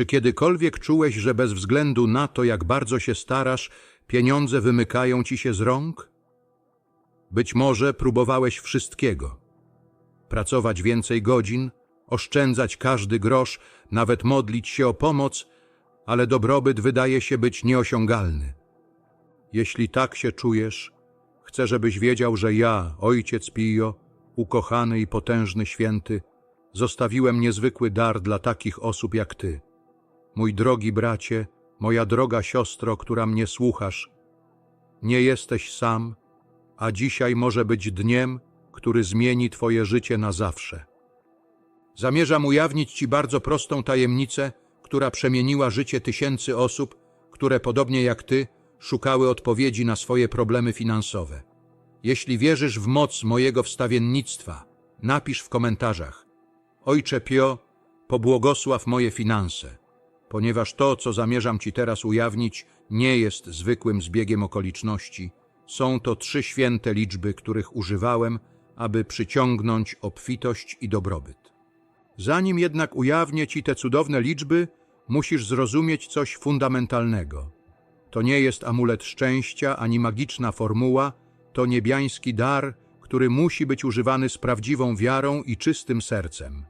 Czy kiedykolwiek czułeś, że bez względu na to, jak bardzo się starasz, pieniądze wymykają ci się z rąk? Być może próbowałeś wszystkiego. Pracować więcej godzin, oszczędzać każdy grosz, nawet modlić się o pomoc, ale dobrobyt wydaje się być nieosiągalny. Jeśli tak się czujesz, chcę, żebyś wiedział, że ja, ojciec Pio, ukochany i potężny święty, zostawiłem niezwykły dar dla takich osób jak ty. Mój drogi bracie, moja droga siostro, która mnie słuchasz, nie jesteś sam, a dzisiaj może być dniem, który zmieni twoje życie na zawsze. Zamierzam ujawnić ci bardzo prostą tajemnicę, która przemieniła życie tysięcy osób, które podobnie jak ty szukały odpowiedzi na swoje problemy finansowe. Jeśli wierzysz w moc mojego wstawiennictwa, napisz w komentarzach Ojcze Pio, pobłogosław moje finanse, ponieważ to, co zamierzam Ci teraz ujawnić, nie jest zwykłym zbiegiem okoliczności. Są to trzy święte liczby, których używałem, aby przyciągnąć obfitość i dobrobyt. Zanim jednak ujawnię Ci te cudowne liczby, musisz zrozumieć coś fundamentalnego. To nie jest amulet szczęścia ani magiczna formuła, to niebiański dar, który musi być używany z prawdziwą wiarą i czystym sercem.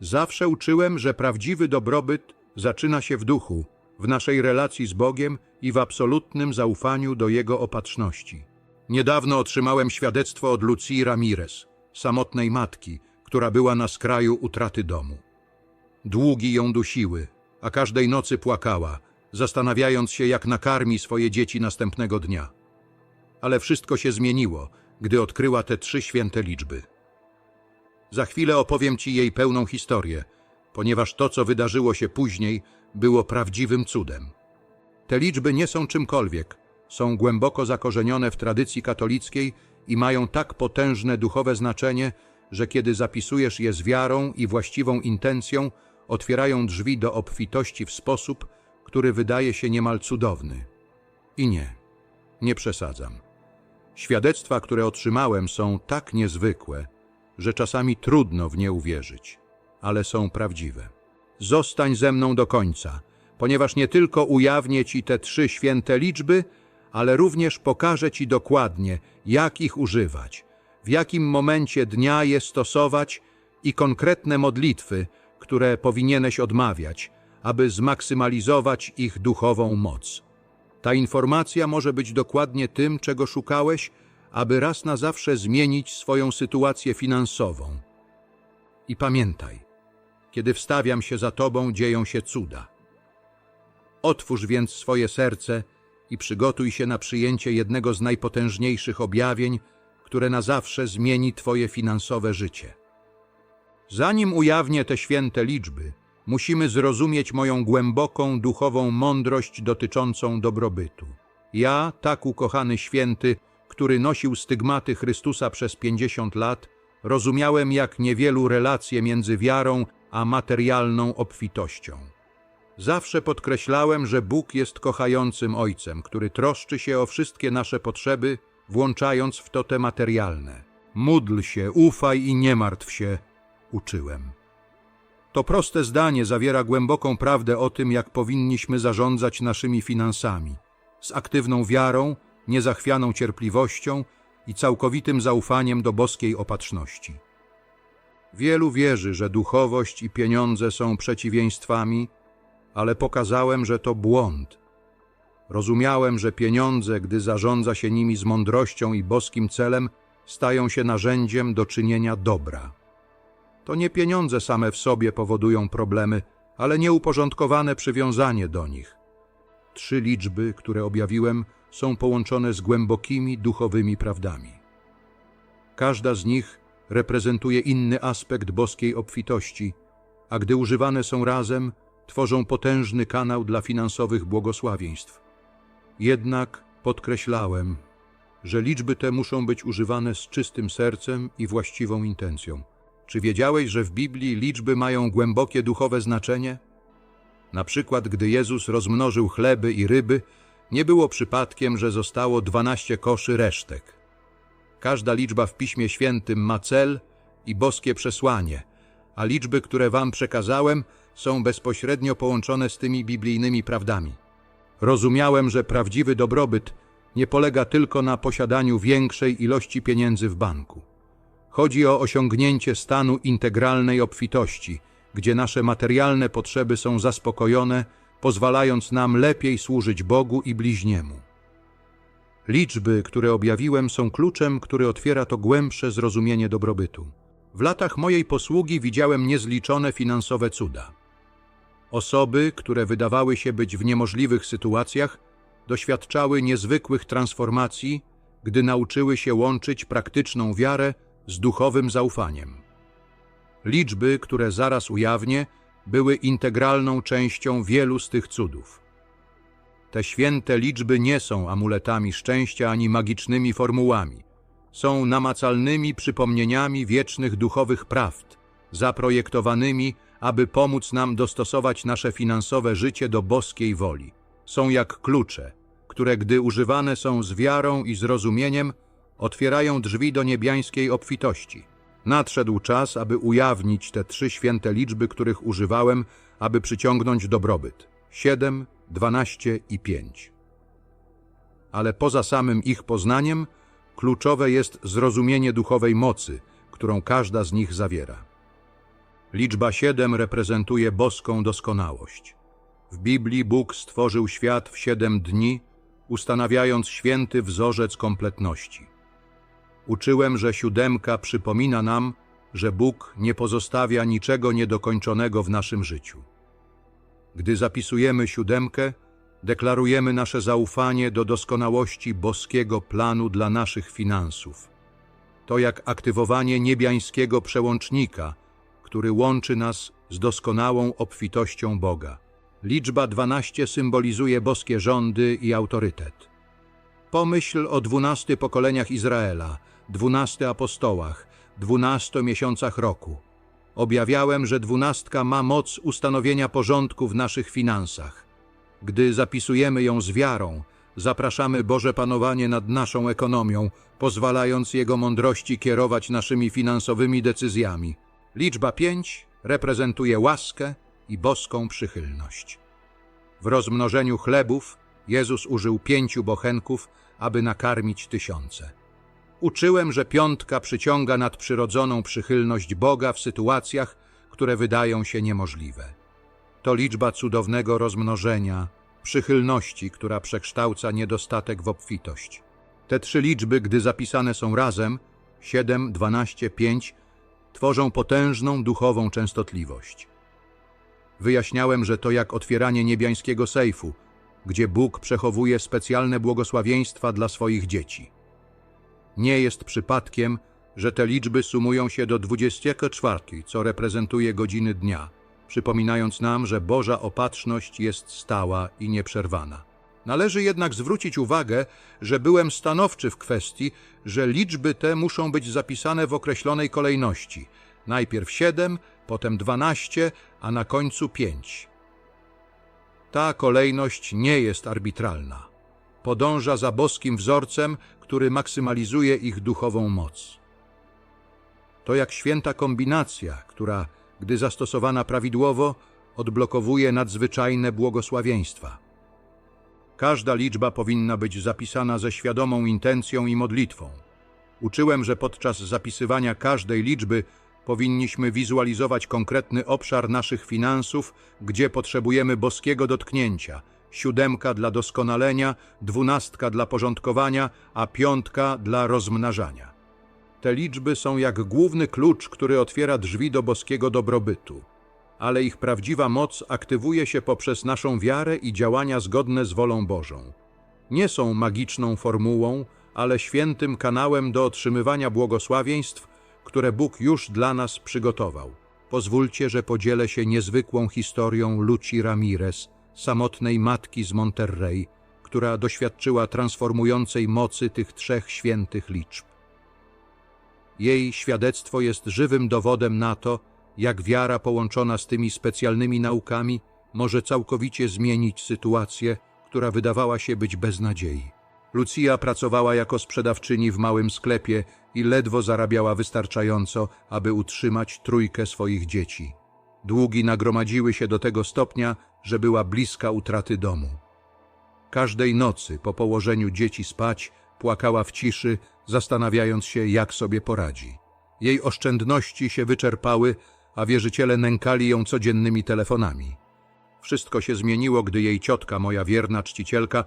Zawsze uczyłem, że prawdziwy dobrobyt zaczyna się w duchu, w naszej relacji z Bogiem i w absolutnym zaufaniu do Jego opatrzności. Niedawno otrzymałem świadectwo od Lucji Ramirez, samotnej matki, która była na skraju utraty domu. Długi ją dusiły, a każdej nocy płakała, zastanawiając się, jak nakarmi swoje dzieci następnego dnia. Ale wszystko się zmieniło, gdy odkryła te trzy święte liczby. Za chwilę opowiem Ci jej pełną historię, ponieważ to, co wydarzyło się później, było prawdziwym cudem. Te liczby nie są czymkolwiek, są głęboko zakorzenione w tradycji katolickiej i mają tak potężne duchowe znaczenie, że kiedy zapisujesz je z wiarą i właściwą intencją, otwierają drzwi do obfitości w sposób, który wydaje się niemal cudowny. I nie, nie przesadzam. Świadectwa, które otrzymałem, są tak niezwykłe, że czasami trudno w nie uwierzyć, ale są prawdziwe. Zostań ze mną do końca, ponieważ nie tylko ujawnię Ci te trzy święte liczby, ale również pokażę Ci dokładnie, jak ich używać, w jakim momencie dnia je stosować i konkretne modlitwy, które powinieneś odmawiać, aby zmaksymalizować ich duchową moc. Ta informacja może być dokładnie tym, czego szukałeś, aby raz na zawsze zmienić swoją sytuację finansową. I pamiętaj, kiedy wstawiam się za Tobą, dzieją się cuda. Otwórz więc swoje serce i przygotuj się na przyjęcie jednego z najpotężniejszych objawień, które na zawsze zmieni Twoje finansowe życie. Zanim ujawnię te święte liczby, musimy zrozumieć moją głęboką duchową mądrość dotyczącą dobrobytu. Ja, tak ukochany święty, który nosił stygmaty Chrystusa przez pięćdziesiąt lat, rozumiałem jak niewielu relacje między wiarą a materialną obfitością. Zawsze podkreślałem, że Bóg jest kochającym Ojcem, który troszczy się o wszystkie nasze potrzeby, włączając w to te materialne. Módl się, ufaj i nie martw się, uczyłem. To proste zdanie zawiera głęboką prawdę o tym, jak powinniśmy zarządzać naszymi finansami. Z aktywną wiarą, niezachwianą cierpliwością i całkowitym zaufaniem do boskiej opatrzności. Wielu wierzy, że duchowość i pieniądze są przeciwieństwami, ale pokazałem, że to błąd. Rozumiałem, że pieniądze, gdy zarządza się nimi z mądrością i boskim celem, stają się narzędziem do czynienia dobra. To nie pieniądze same w sobie powodują problemy, ale nieuporządkowane przywiązanie do nich. Trzy liczby, które objawiłem, są połączone z głębokimi duchowymi prawdami. Każda z nich reprezentuje inny aspekt boskiej obfitości, a gdy używane są razem, tworzą potężny kanał dla finansowych błogosławieństw. Jednak podkreślałem, że liczby te muszą być używane z czystym sercem i właściwą intencją. Czy wiedziałeś, że w Biblii liczby mają głębokie duchowe znaczenie? Na przykład, gdy Jezus rozmnożył chleby i ryby, nie było przypadkiem, że zostało dwanaście koszy resztek. Każda liczba w Piśmie Świętym ma cel i boskie przesłanie, a liczby, które wam przekazałem, są bezpośrednio połączone z tymi biblijnymi prawdami. Rozumiałem, że prawdziwy dobrobyt nie polega tylko na posiadaniu większej ilości pieniędzy w banku. Chodzi o osiągnięcie stanu integralnej obfitości, gdzie nasze materialne potrzeby są zaspokojone, pozwalając nam lepiej służyć Bogu i bliźniemu. Liczby, które objawiłem, są kluczem, który otwiera to głębsze zrozumienie dobrobytu. W latach mojej posługi widziałem niezliczone finansowe cuda. Osoby, które wydawały się być w niemożliwych sytuacjach, doświadczały niezwykłych transformacji, gdy nauczyły się łączyć praktyczną wiarę z duchowym zaufaniem. Liczby, które zaraz ujawnię, były integralną częścią wielu z tych cudów. Te święte liczby nie są amuletami szczęścia ani magicznymi formułami. Są namacalnymi przypomnieniami wiecznych duchowych prawd, zaprojektowanymi, aby pomóc nam dostosować nasze finansowe życie do boskiej woli. Są jak klucze, które gdy używane są z wiarą i zrozumieniem, otwierają drzwi do niebiańskiej obfitości. Nadszedł czas, aby ujawnić te trzy święte liczby, których używałem, aby przyciągnąć dobrobyt. Siedem, dwanaście i pięć. Ale poza samym ich poznaniem, kluczowe jest zrozumienie duchowej mocy, którą każda z nich zawiera. Liczba siedem reprezentuje boską doskonałość. W Biblii Bóg stworzył świat w siedem dni, ustanawiając święty wzorzec kompletności. Uczyłem, że siódemka przypomina nam, że Bóg nie pozostawia niczego niedokończonego w naszym życiu. Gdy zapisujemy siódemkę, deklarujemy nasze zaufanie do doskonałości boskiego planu dla naszych finansów. To jak aktywowanie niebiańskiego przełącznika, który łączy nas z doskonałą obfitością Boga. Liczba 12 symbolizuje boskie rządy i autorytet. Pomyśl o dwunastu pokoleniach Izraela, dwunastu apostołach, dwunastu miesiącach roku. Objawiałem, że dwunastka ma moc ustanowienia porządku w naszych finansach. Gdy zapisujemy ją z wiarą, zapraszamy Boże panowanie nad naszą ekonomią, pozwalając Jego mądrości kierować naszymi finansowymi decyzjami. Liczba pięć reprezentuje łaskę i boską przychylność. W rozmnożeniu chlebów Jezus użył pięciu bochenków, aby nakarmić tysiące. Uczyłem, że piątka przyciąga nadprzyrodzoną przychylność Boga w sytuacjach, które wydają się niemożliwe. To liczba cudownego rozmnożenia, przychylności, która przekształca niedostatek w obfitość. Te trzy liczby, gdy zapisane są razem, 7, 12, 5, tworzą potężną duchową częstotliwość. Wyjaśniałem, że to jak otwieranie niebiańskiego sejfu, gdzie Bóg przechowuje specjalne błogosławieństwa dla swoich dzieci. Nie jest przypadkiem, że te liczby sumują się do 24, co reprezentuje godziny dnia, przypominając nam, że Boża opatrzność jest stała i nieprzerwana. Należy jednak zwrócić uwagę, że byłem stanowczy w kwestii, że liczby te muszą być zapisane w określonej kolejności. Najpierw 7, potem 12, a na końcu 5. Ta kolejność nie jest arbitralna. Podąża za boskim wzorcem, który maksymalizuje ich duchową moc. To jak święta kombinacja, która, gdy zastosowana prawidłowo, odblokowuje nadzwyczajne błogosławieństwa. Każda liczba powinna być zapisana ze świadomą intencją i modlitwą. Uczyłem, że podczas zapisywania każdej liczby powinniśmy wizualizować konkretny obszar naszych finansów, gdzie potrzebujemy boskiego dotknięcia – siódemka dla doskonalenia, dwunastka dla porządkowania, a piątka dla rozmnażania. Te liczby są jak główny klucz, który otwiera drzwi do boskiego dobrobytu, ale ich prawdziwa moc aktywuje się poprzez naszą wiarę i działania zgodne z wolą Bożą. Nie są magiczną formułą, ale świętym kanałem do otrzymywania błogosławieństw, które Bóg już dla nas przygotował. Pozwólcie, że podzielę się niezwykłą historią Luci Ramirez, samotnej matki z Monterrey, która doświadczyła transformującej mocy tych trzech świętych liczb. Jej świadectwo jest żywym dowodem na to, jak wiara połączona z tymi specjalnymi naukami może całkowicie zmienić sytuację, która wydawała się być bez nadziei. Lucia pracowała jako sprzedawczyni w małym sklepie i ledwo zarabiała wystarczająco, aby utrzymać trójkę swoich dzieci. Długi nagromadziły się do tego stopnia, że była bliska utraty domu. Każdej nocy po położeniu dzieci spać płakała w ciszy, zastanawiając się, jak sobie poradzi. Jej oszczędności się wyczerpały, a wierzyciele nękali ją codziennymi telefonami. Wszystko się zmieniło, gdy jej ciotka, moja wierna czcicielka,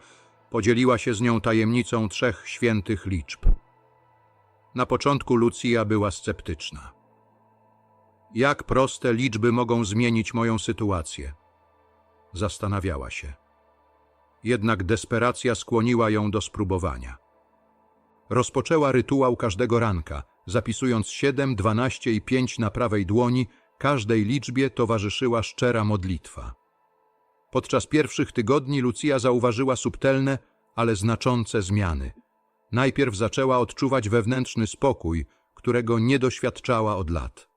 podzieliła się z nią tajemnicą trzech świętych liczb. Na początku Lucja była sceptyczna. Jak proste liczby mogą zmienić moją sytuację? Zastanawiała się. Jednak desperacja skłoniła ją do spróbowania. Rozpoczęła rytuał każdego ranka, zapisując 7, 12 i 5 na prawej dłoni, każdej liczbie towarzyszyła szczera modlitwa. Podczas pierwszych tygodni Lucja zauważyła subtelne, ale znaczące zmiany. Najpierw zaczęła odczuwać wewnętrzny spokój, którego nie doświadczała od lat.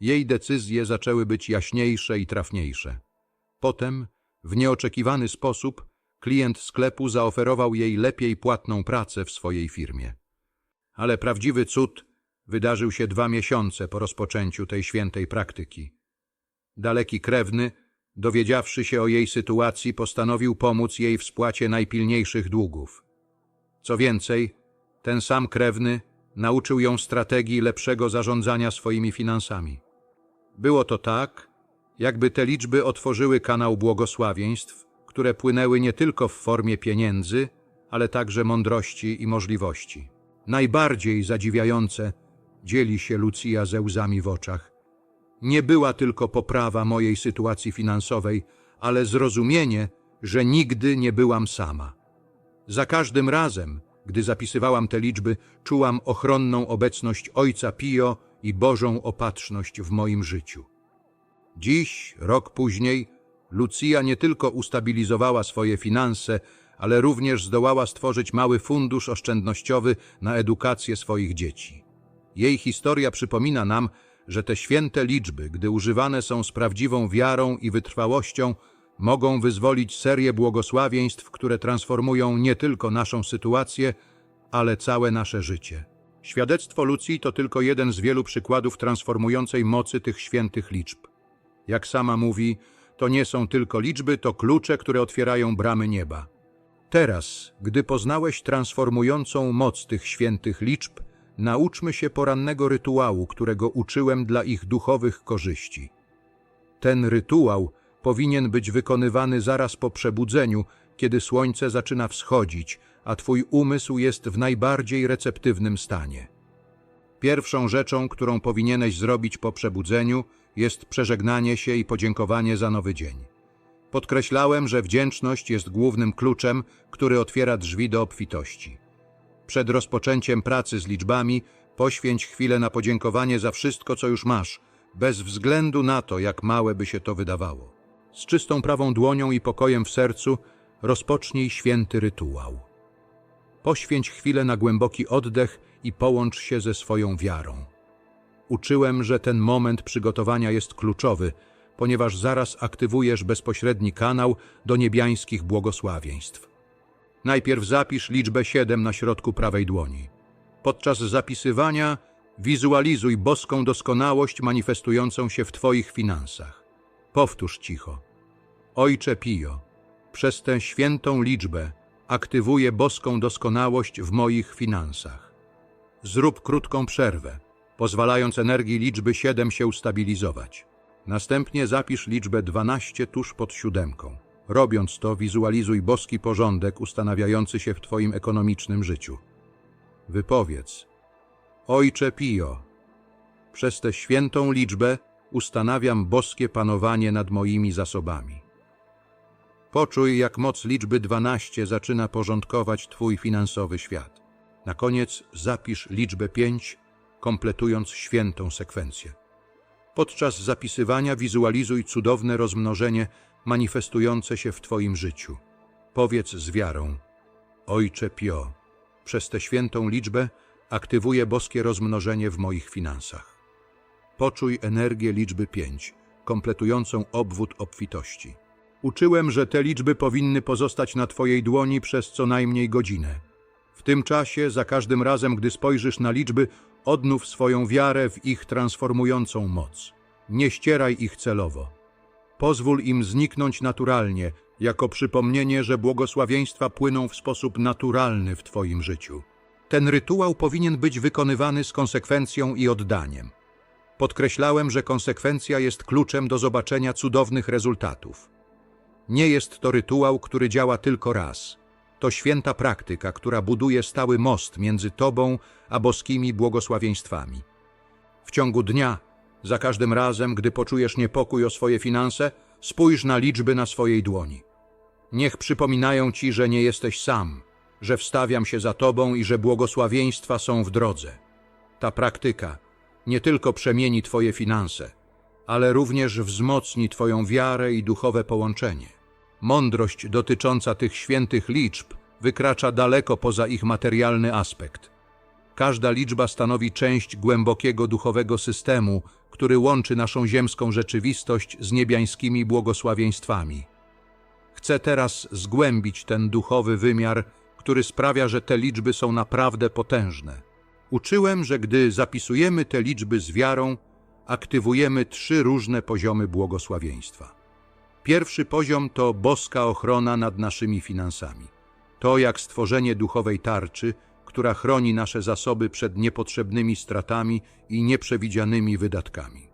Jej decyzje zaczęły być jaśniejsze i trafniejsze. Potem, w nieoczekiwany sposób, klient sklepu zaoferował jej lepiej płatną pracę w swojej firmie. Ale prawdziwy cud wydarzył się dwa miesiące po rozpoczęciu tej świętej praktyki. Daleki krewny, dowiedziawszy się o jej sytuacji, postanowił pomóc jej w spłacie najpilniejszych długów. Co więcej, ten sam krewny nauczył ją strategii lepszego zarządzania swoimi finansami. Było to tak, jakby te liczby otworzyły kanał błogosławieństw, które płynęły nie tylko w formie pieniędzy, ale także mądrości i możliwości. Najbardziej zadziwiające dzieli się Lucia ze łzami w oczach. Nie była tylko poprawa mojej sytuacji finansowej, ale zrozumienie, że nigdy nie byłam sama. Za każdym razem, gdy zapisywałam te liczby, czułam ochronną obecność Ojca Pio i Bożą opatrzność w moim życiu. Dziś, rok później, Lucia nie tylko ustabilizowała swoje finanse, ale również zdołała stworzyć mały fundusz oszczędnościowy na edukację swoich dzieci. Jej historia przypomina nam, że te święte liczby, gdy używane są z prawdziwą wiarą i wytrwałością, mogą wyzwolić serię błogosławieństw, które transformują nie tylko naszą sytuację, ale całe nasze życie. Świadectwo Lucji to tylko jeden z wielu przykładów transformującej mocy tych świętych liczb. Jak sama mówi, to nie są tylko liczby, to klucze, które otwierają bramy nieba. Teraz, gdy poznałeś transformującą moc tych świętych liczb, nauczmy się porannego rytuału, którego uczyłem dla ich duchowych korzyści. Ten rytuał powinien być wykonywany zaraz po przebudzeniu, kiedy słońce zaczyna wschodzić, a twój umysł jest w najbardziej receptywnym stanie. Pierwszą rzeczą, którą powinieneś zrobić po przebudzeniu, jest przeżegnanie się i podziękowanie za nowy dzień. Podkreślałem, że wdzięczność jest głównym kluczem, który otwiera drzwi do obfitości. Przed rozpoczęciem pracy z liczbami poświęć chwilę na podziękowanie za wszystko, co już masz, bez względu na to, jak małe by się to wydawało. Z czystą prawą dłonią i pokojem w sercu rozpocznij święty rytuał. Poświęć chwilę na głęboki oddech i połącz się ze swoją wiarą. Uczyłem, że ten moment przygotowania jest kluczowy, ponieważ zaraz aktywujesz bezpośredni kanał do niebiańskich błogosławieństw. Najpierw zapisz liczbę 7 na środku prawej dłoni. Podczas zapisywania wizualizuj boską doskonałość manifestującą się w Twoich finansach. Powtórz cicho. Ojcze Pio, przez tę świętą liczbę aktywuję boską doskonałość w moich finansach. Zrób krótką przerwę, pozwalając energii liczby 7 się ustabilizować. Następnie zapisz liczbę 12 tuż pod siódemką. Robiąc to, wizualizuj boski porządek ustanawiający się w Twoim ekonomicznym życiu. Wypowiedz: Ojcze Pio, przez tę świętą liczbę ustanawiam boskie panowanie nad moimi zasobami. Poczuj, jak moc liczby 12 zaczyna porządkować Twój finansowy świat. Na koniec zapisz liczbę 5, kompletując świętą sekwencję. Podczas zapisywania wizualizuj cudowne rozmnożenie manifestujące się w Twoim życiu. Powiedz z wiarą: Ojcze Pio, przez tę świętą liczbę aktywuję boskie rozmnożenie w moich finansach. Poczuj energię liczby 5, kompletującą obwód obfitości. Uczyłem, że te liczby powinny pozostać na Twojej dłoni przez co najmniej godzinę. W tym czasie, za każdym razem, gdy spojrzysz na liczby, odnów swoją wiarę w ich transformującą moc. Nie ścieraj ich celowo. Pozwól im zniknąć naturalnie, jako przypomnienie, że błogosławieństwa płyną w sposób naturalny w Twoim życiu. Ten rytuał powinien być wykonywany z konsekwencją i oddaniem. Podkreślałem, że konsekwencja jest kluczem do zobaczenia cudownych rezultatów. Nie jest to rytuał, który działa tylko raz. To święta praktyka, która buduje stały most między Tobą a boskimi błogosławieństwami. W ciągu dnia, za każdym razem, gdy poczujesz niepokój o swoje finanse, spójrz na liczby na swojej dłoni. Niech przypominają Ci, że nie jesteś sam, że wstawiam się za Tobą i że błogosławieństwa są w drodze. Ta praktyka nie tylko przemieni Twoje finanse, ale również wzmocni Twoją wiarę i duchowe połączenie. Mądrość dotycząca tych świętych liczb wykracza daleko poza ich materialny aspekt. Każda liczba stanowi część głębokiego duchowego systemu, który łączy naszą ziemską rzeczywistość z niebiańskimi błogosławieństwami. Chcę teraz zgłębić ten duchowy wymiar, który sprawia, że te liczby są naprawdę potężne. Uczyłem, że gdy zapisujemy te liczby z wiarą, aktywujemy trzy różne poziomy błogosławieństwa. Pierwszy poziom to boska ochrona nad naszymi finansami. To jak stworzenie duchowej tarczy, która chroni nasze zasoby przed niepotrzebnymi stratami i nieprzewidzianymi wydatkami.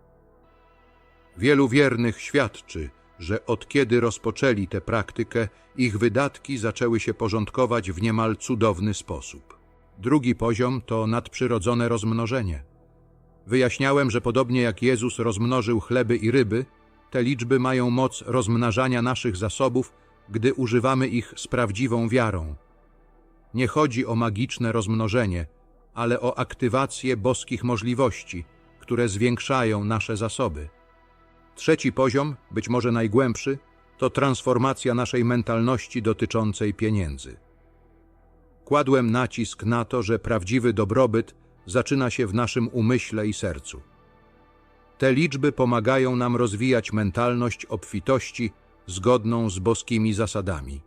Wielu wiernych świadczy, że od kiedy rozpoczęli tę praktykę, ich wydatki zaczęły się porządkować w niemal cudowny sposób. Drugi poziom to nadprzyrodzone rozmnożenie. Wyjaśniałem, że podobnie jak Jezus rozmnożył chleby i ryby, te liczby mają moc rozmnażania naszych zasobów, gdy używamy ich z prawdziwą wiarą. Nie chodzi o magiczne rozmnożenie, ale o aktywację boskich możliwości, które zwiększają nasze zasoby. Trzeci poziom, być może najgłębszy, to transformacja naszej mentalności dotyczącej pieniędzy. Kładłem nacisk na to, że prawdziwy dobrobyt zaczyna się w naszym umyśle i sercu. Te liczby pomagają nam rozwijać mentalność obfitości zgodną z boskimi zasadami.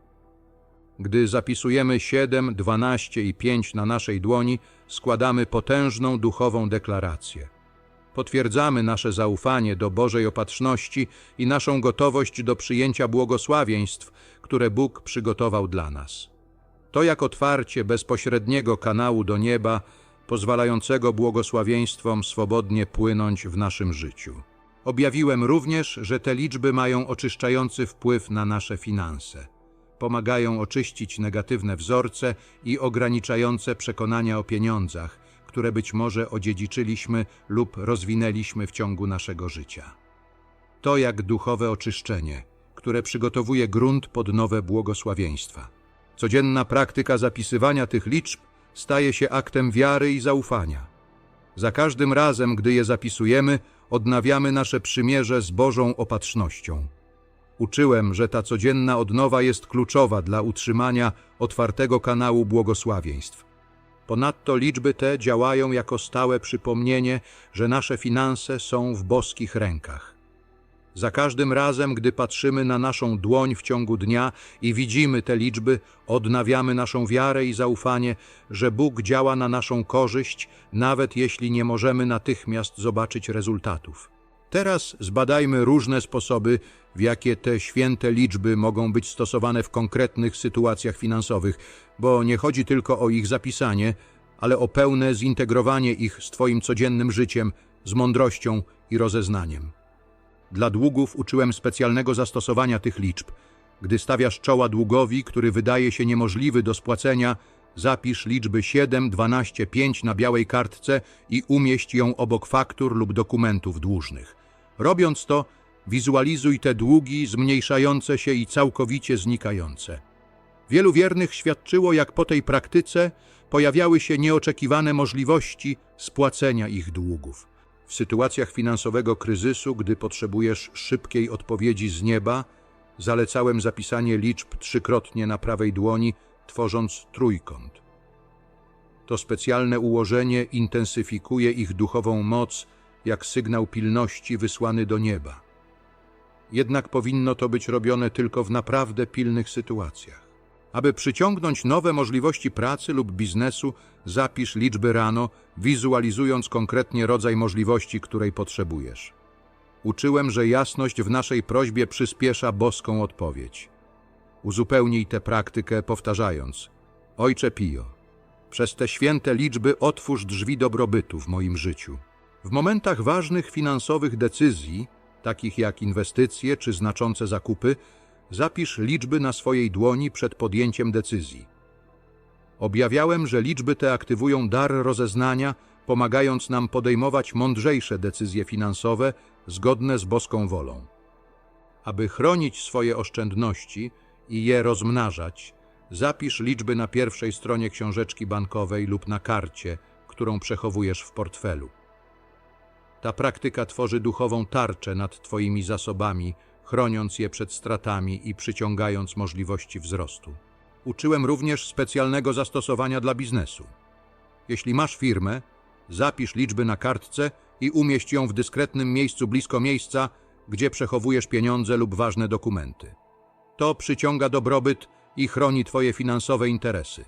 Gdy zapisujemy 7, 12 i 5 na naszej dłoni, składamy potężną duchową deklarację. Potwierdzamy nasze zaufanie do Bożej opatrzności i naszą gotowość do przyjęcia błogosławieństw, które Bóg przygotował dla nas. To jak otwarcie bezpośredniego kanału do nieba, pozwalającego błogosławieństwom swobodnie płynąć w naszym życiu. Objawiłem również, że te liczby mają oczyszczający wpływ na nasze finanse. Pomagają oczyścić negatywne wzorce i ograniczające przekonania o pieniądzach, które być może odziedziczyliśmy lub rozwinęliśmy w ciągu naszego życia. To jak duchowe oczyszczenie, które przygotowuje grunt pod nowe błogosławieństwa. Codzienna praktyka zapisywania tych liczb staje się aktem wiary i zaufania. Za każdym razem, gdy je zapisujemy, odnawiamy nasze przymierze z Bożą opatrznością. Uczyłem, że ta codzienna odnowa jest kluczowa dla utrzymania otwartego kanału błogosławieństw. Ponadto liczby te działają jako stałe przypomnienie, że nasze finanse są w boskich rękach. Za każdym razem, gdy patrzymy na naszą dłoń w ciągu dnia i widzimy te liczby, odnawiamy naszą wiarę i zaufanie, że Bóg działa na naszą korzyść, nawet jeśli nie możemy natychmiast zobaczyć rezultatów. Teraz zbadajmy różne sposoby, w jakie te święte liczby mogą być stosowane w konkretnych sytuacjach finansowych, bo nie chodzi tylko o ich zapisanie, ale o pełne zintegrowanie ich z Twoim codziennym życiem, z mądrością i rozeznaniem. Dla długów uczyłem specjalnego zastosowania tych liczb. Gdy stawiasz czoła długowi, który wydaje się niemożliwy do spłacenia, zapisz liczby 7, 12, 5 na białej kartce i umieść ją obok faktur lub dokumentów dłużnych. Robiąc to, wizualizuj te długi zmniejszające się i całkowicie znikające. Wielu wiernych świadczyło, jak po tej praktyce pojawiały się nieoczekiwane możliwości spłacenia ich długów. W sytuacjach finansowego kryzysu, gdy potrzebujesz szybkiej odpowiedzi z nieba, zalecałem zapisanie liczb trzykrotnie na prawej dłoni, tworząc trójkąt. To specjalne ułożenie intensyfikuje ich duchową moc, jak sygnał pilności wysłany do nieba. Jednak powinno to być robione tylko w naprawdę pilnych sytuacjach. Aby przyciągnąć nowe możliwości pracy lub biznesu, zapisz liczby rano, wizualizując konkretnie rodzaj możliwości, której potrzebujesz. Uczyłem, że jasność w naszej prośbie przyspiesza boską odpowiedź. Uzupełnij tę praktykę powtarzając: Ojcze Pio, przez te święte liczby otwórz drzwi dobrobytu w moim życiu. W momentach ważnych finansowych decyzji, takich jak inwestycje czy znaczące zakupy, zapisz liczby na swojej dłoni przed podjęciem decyzji. Objawiałem, że liczby te aktywują dar rozeznania, pomagając nam podejmować mądrzejsze decyzje finansowe zgodne z boską wolą. Aby chronić swoje oszczędności i je rozmnażać, zapisz liczby na pierwszej stronie książeczki bankowej lub na karcie, którą przechowujesz w portfelu. Ta praktyka tworzy duchową tarczę nad Twoimi zasobami, chroniąc je przed stratami i przyciągając możliwości wzrostu. Uczyłem również specjalnego zastosowania dla biznesu. Jeśli masz firmę, zapisz liczby na kartce i umieść ją w dyskretnym miejscu blisko miejsca, gdzie przechowujesz pieniądze lub ważne dokumenty. To przyciąga dobrobyt i chroni Twoje finansowe interesy.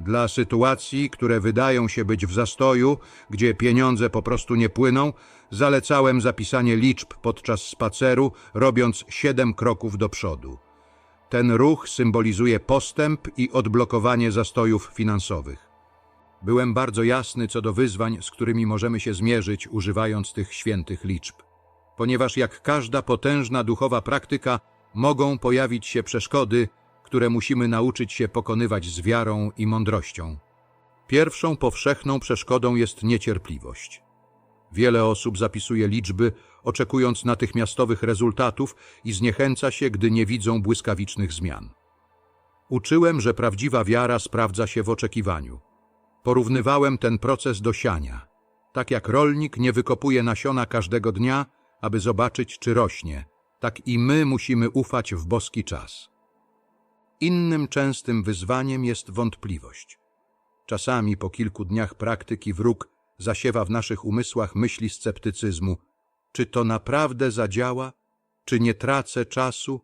Dla sytuacji, które wydają się być w zastoju, gdzie pieniądze po prostu nie płyną, zalecałem zapisanie liczb podczas spaceru, robiąc siedem kroków do przodu. Ten ruch symbolizuje postęp i odblokowanie zastojów finansowych. Byłem bardzo jasny co do wyzwań, z którymi możemy się zmierzyć, używając tych świętych liczb. Ponieważ jak każda potężna duchowa praktyka, mogą pojawić się przeszkody, które musimy nauczyć się pokonywać z wiarą i mądrością. Pierwszą powszechną przeszkodą jest niecierpliwość. Wiele osób zapisuje liczby, oczekując natychmiastowych rezultatów i zniechęca się, gdy nie widzą błyskawicznych zmian. Uczyłem, że prawdziwa wiara sprawdza się w oczekiwaniu. Porównywałem ten proces do siania. Tak jak rolnik nie wykopuje nasiona każdego dnia, aby zobaczyć, czy rośnie, tak i my musimy ufać w boski czas. Innym częstym wyzwaniem jest wątpliwość. Czasami po kilku dniach praktyki wróg zasiewa w naszych umysłach myśli sceptycyzmu. Czy to naprawdę zadziała? Czy nie tracę czasu?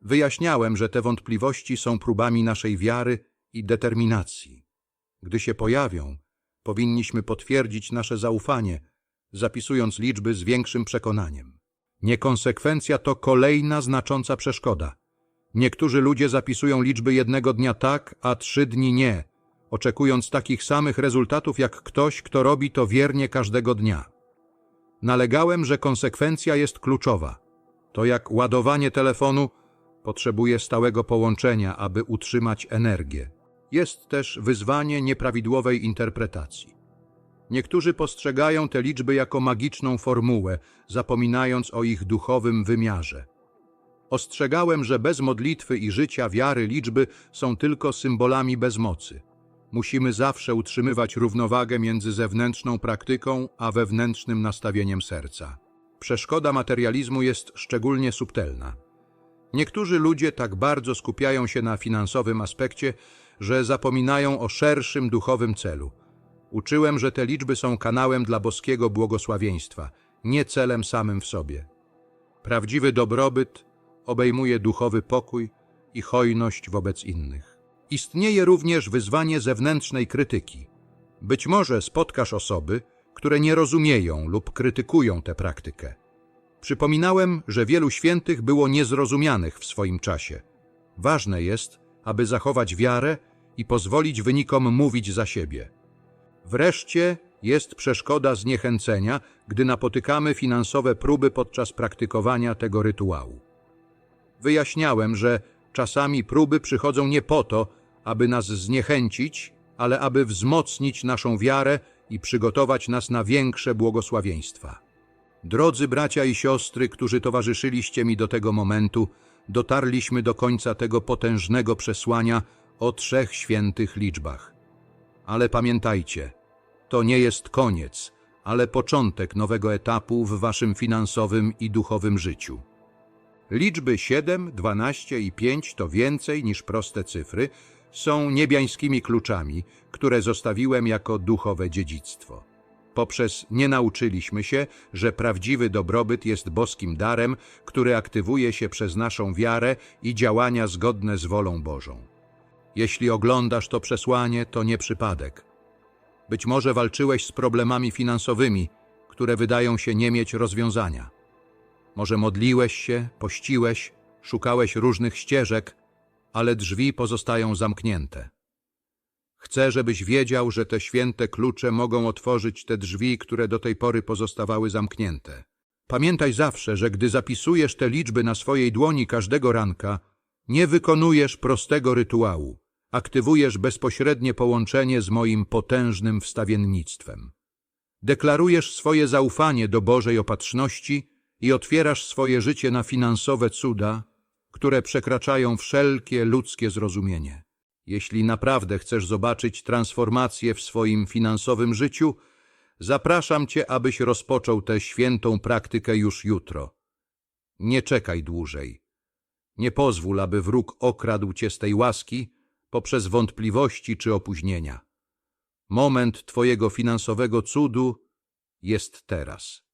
Wyjaśniałem, że te wątpliwości są próbami naszej wiary i determinacji. Gdy się pojawią, powinniśmy potwierdzić nasze zaufanie, zapisując liczby z większym przekonaniem. Niekonsekwencja to kolejna znacząca przeszkoda. Niektórzy ludzie zapisują liczby jednego dnia tak, a trzy dni nie, oczekując takich samych rezultatów jak ktoś, kto robi to wiernie każdego dnia. Nalegałem, że konsekwencja jest kluczowa. To jak ładowanie telefonu potrzebuje stałego połączenia, aby utrzymać energię. Jest też wyzwanie nieprawidłowej interpretacji. Niektórzy postrzegają te liczby jako magiczną formułę, zapominając o ich duchowym wymiarze. Ostrzegałem, że bez modlitwy i życia wiary liczby są tylko symbolami bezmocy. Musimy zawsze utrzymywać równowagę między zewnętrzną praktyką a wewnętrznym nastawieniem serca. Przeszkoda materializmu jest szczególnie subtelna. Niektórzy ludzie tak bardzo skupiają się na finansowym aspekcie, że zapominają o szerszym duchowym celu. Uczyłem, że te liczby są kanałem dla boskiego błogosławieństwa, nie celem samym w sobie. Prawdziwy dobrobyt obejmuje duchowy pokój i hojność wobec innych. Istnieje również wyzwanie zewnętrznej krytyki. Być może spotkasz osoby, które nie rozumieją lub krytykują tę praktykę. Przypominałem, że wielu świętych było niezrozumianych w swoim czasie. Ważne jest, aby zachować wiarę i pozwolić wynikom mówić za siebie. Wreszcie jest przeszkoda zniechęcenia, gdy napotykamy finansowe próby podczas praktykowania tego rytuału. Wyjaśniałem, że czasami próby przychodzą nie po to, aby nas zniechęcić, ale aby wzmocnić naszą wiarę i przygotować nas na większe błogosławieństwa. Drodzy bracia i siostry, którzy towarzyszyliście mi do tego momentu, dotarliśmy do końca tego potężnego przesłania o trzech świętych liczbach. Ale pamiętajcie, to nie jest koniec, ale początek nowego etapu w waszym finansowym i duchowym życiu. Liczby 7, 12 i 5 to więcej niż proste cyfry, są niebiańskimi kluczami, które zostawiłem jako duchowe dziedzictwo. Poprzez nie nauczyliśmy się, że prawdziwy dobrobyt jest boskim darem, który aktywuje się przez naszą wiarę i działania zgodne z wolą Bożą. Jeśli oglądasz to przesłanie, to nie przypadek. Być może walczyłeś z problemami finansowymi, które wydają się nie mieć rozwiązania. Może modliłeś się, pościłeś, szukałeś różnych ścieżek, ale drzwi pozostają zamknięte. Chcę, żebyś wiedział, że te święte klucze mogą otworzyć te drzwi, które do tej pory pozostawały zamknięte. Pamiętaj zawsze, że gdy zapisujesz te liczby na swojej dłoni każdego ranka, nie wykonujesz prostego rytuału, aktywujesz bezpośrednie połączenie z moim potężnym wstawiennictwem. Deklarujesz swoje zaufanie do Bożej opatrzności i otwierasz swoje życie na finansowe cuda, które przekraczają wszelkie ludzkie zrozumienie. Jeśli naprawdę chcesz zobaczyć transformację w swoim finansowym życiu, zapraszam Cię, abyś rozpoczął tę świętą praktykę już jutro. Nie czekaj dłużej. Nie pozwól, aby wróg okradł Cię z tej łaski poprzez wątpliwości czy opóźnienia. Moment Twojego finansowego cudu jest teraz.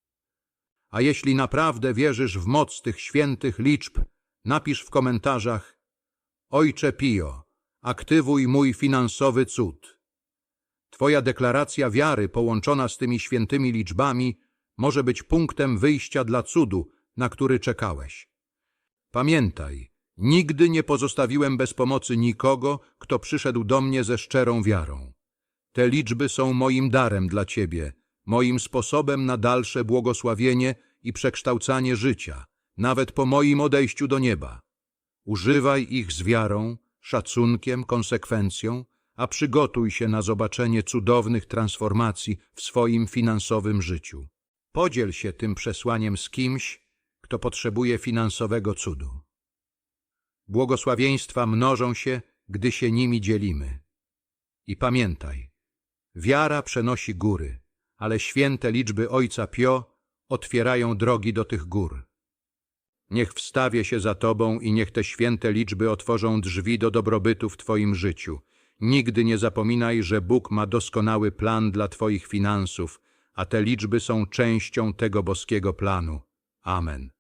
A jeśli naprawdę wierzysz w moc tych świętych liczb, napisz w komentarzach Ojcze Pio, aktywuj mój finansowy cud. Twoja deklaracja wiary połączona z tymi świętymi liczbami może być punktem wyjścia dla cudu, na który czekałeś. Pamiętaj, nigdy nie pozostawiłem bez pomocy nikogo, kto przyszedł do mnie ze szczerą wiarą. Te liczby są moim darem dla Ciebie, moim sposobem na dalsze błogosławienie i przekształcanie życia, nawet po moim odejściu do nieba. Używaj ich z wiarą, szacunkiem, konsekwencją, a przygotuj się na zobaczenie cudownych transformacji w swoim finansowym życiu. Podziel się tym przesłaniem z kimś, kto potrzebuje finansowego cudu. Błogosławieństwa mnożą się, gdy się nimi dzielimy. I pamiętaj, wiara przenosi góry, ale święte liczby Ojca Pio otwierają drogi do tych gór. Niech wstawię się za Tobą i niech te święte liczby otworzą drzwi do dobrobytu w Twoim życiu. Nigdy nie zapominaj, że Bóg ma doskonały plan dla Twoich finansów, a te liczby są częścią tego boskiego planu. Amen.